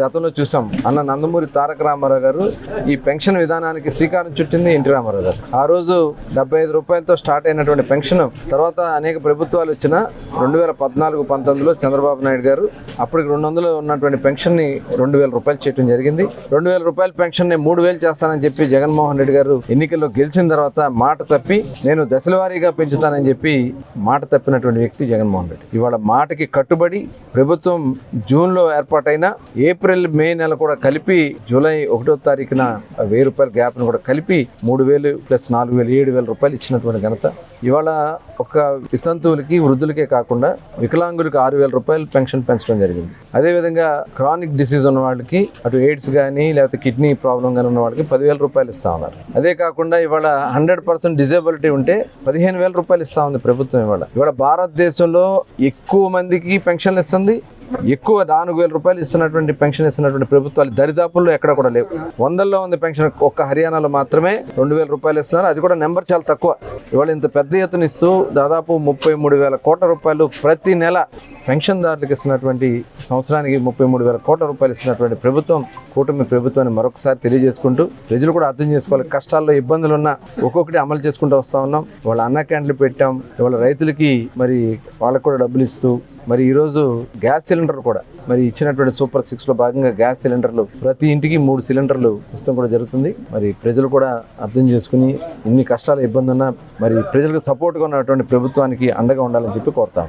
గతంలో చూసాం. అన్న నందమూరి తారక రామారావు గారు ఈ పెన్షన్ విధానానికి శ్రీకారం చుట్టింది ఎన్టీ రామారావు గారు. ఆ రోజు డెబ్బై ఐదు రూపాయలతో స్టార్ట్ అయినటువంటి పెన్షన్ తర్వాత అనేక ప్రభుత్వాలు వచ్చిన రెండు వేల పద్నాలుగు పంతొమ్మిదిలో చంద్రబాబు నాయుడు గారు అప్పటికి రెండు వందలు ఉన్నటువంటి పెన్షన్ని రెండు వేల రూపాయలు చేయడం జరిగింది. రెండు వేల రూపాయల పెన్షన్ని మూడు వేలు చేస్తానని చెప్పి జగన్మోహన్ రెడ్డి గారు ఎన్నికల్లో గెలిచిన తర్వాత మాట తప్పి నేను దశల వారీగా పెంచుతానని చెప్పి మాట తప్పినటువంటి వ్యక్తి జగన్మోహన్ రెడ్డి. ఇవాళ మాటకి కట్టుబడి ప్రభుత్వం జూన్లో ఏర్పాటైన ఏప్రిల్ ఏప్రిల్ మే నెల కూడా కలిపి జూలై ఒకటో తారీఖున వెయ్యి రూపాయల గ్యాప్ను కూడా కలిపి మూడు వేలు ప్లస్ నాలుగు వేలు ఏడు వేల రూపాయలు ఇచ్చినటువంటి ఘనత. ఇవాళ ఒక వితంతువులకి వృద్ధులకే కాకుండా వికలాంగులకి ఆరు వేల రూపాయలు పెన్షన్ పెంచడం జరిగింది. అదేవిధంగా క్రానిక్ డిసీజ్ ఉన్న వాళ్ళకి అటు ఎయిడ్స్ కానీ లేకపోతే కిడ్నీ ప్రాబ్లం కానీ ఉన్న వాళ్ళకి పదివేల రూపాయలు ఇస్తా ఉన్నారు. అదే కాకుండా ఇవాళ హండ్రెడ్ పర్సెంట్ డిజేబిలిటీ ఉంటే పదిహేను వేల రూపాయలు ఇస్తా ఉంది ప్రభుత్వం ఇవాళ. ఇవాళ భారతదేశంలో ఎక్కువ మందికి పెన్షన్లు ఇస్తుంది ఎక్కువ నాలుగు వేల రూపాయలు ఇస్తున్నటువంటి పెన్షన్ ఇస్తున్నటువంటి ప్రభుత్వాలు దరిదాపుల్లో ఎక్కడ కూడా లేవు. వందల్లో ఉంది పెన్షన్ ఒక్క హర్యానాలో మాత్రమే రెండు వేల రూపాయలు ఇస్తున్నారు. అది కూడా నెంబర్ చాలా తక్కువ. ఇవాళ ఇంత పెద్ద ఎత్తున ఇస్తూ దాదాపు ముప్పై మూడు వేల కోట్ల రూపాయలు ప్రతి నెల పెన్షన్దారులకు ఇస్తున్నటువంటి సంవత్సరానికి ముప్పై మూడు వేల కోట్ల రూపాయలు ఇస్తున్నటువంటి ప్రభుత్వం కూటమి ప్రభుత్వాన్ని మరొకసారి తెలియజేసుకుంటూ ప్రజలు కూడా అర్థం చేసుకోవాలి. కష్టాల్లో ఇబ్బందులు ఉన్నా ఒక్కొక్కటి అమలు చేసుకుంటూ వస్తూ ఉన్నాం. వాళ్ళ అన్న క్యాంటీన్లు పెట్టాం. వాళ్ళ రైతులకి మరి వాళ్ళకు కూడా డబ్బులు ఇస్తూ మరి ఈరోజు గ్యాస్ సిలిండర్ కూడా మరి ఇచ్చినటువంటి సూపర్ సిక్స్లో భాగంగా గ్యాస్ సిలిండర్లు ప్రతి ఇంటికి మూడు సిలిండర్లు ఇస్తాం కూడా జరుగుతుంది. మరి ప్రజలు కూడా అర్థం చేసుకుని ఇన్ని కష్టాలు ఇబ్బంది ఉన్నా మరి ప్రజలకు సపోర్ట్గా ఉన్నటువంటి ప్రభుత్వానికి అండగా ఉండాలని చెప్పి కోరుతాం.